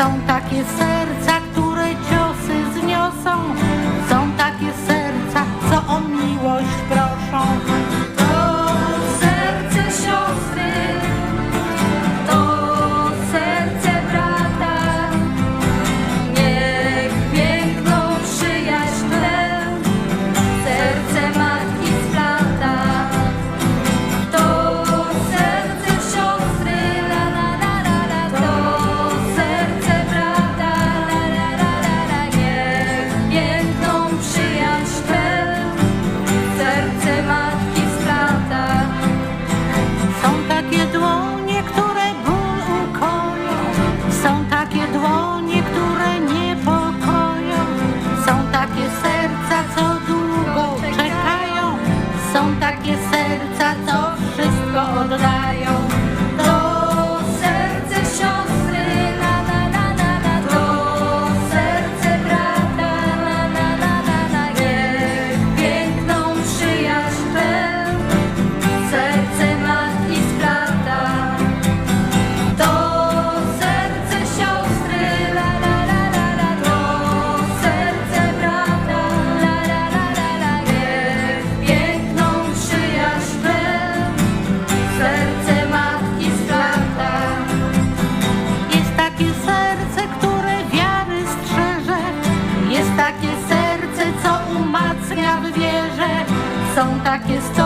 são taquicerdos. Tá Są takie dłonie, które niepokoją, są takie serca, co długo czekają, są takie serca, co It's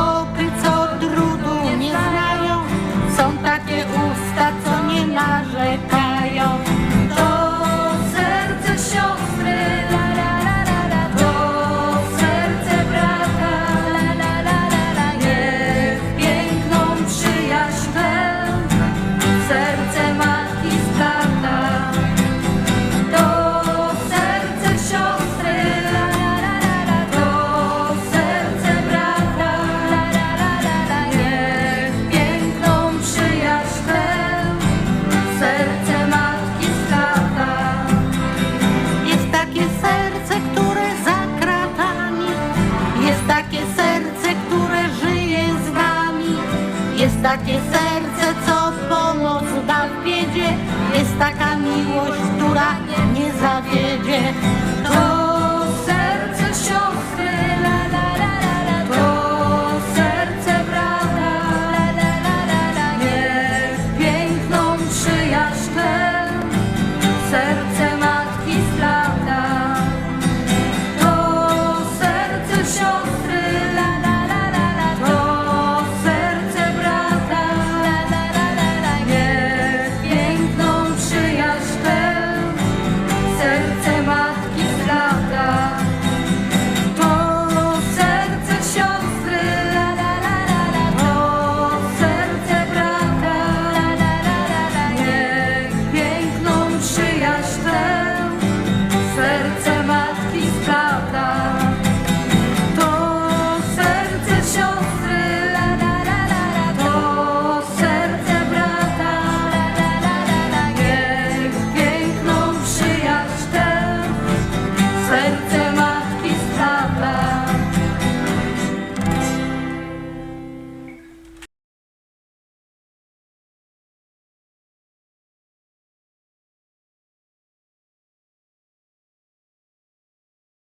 Jest takie serce, co pomoc da w biedzie, jest taka miłość, która nie zawiedzie.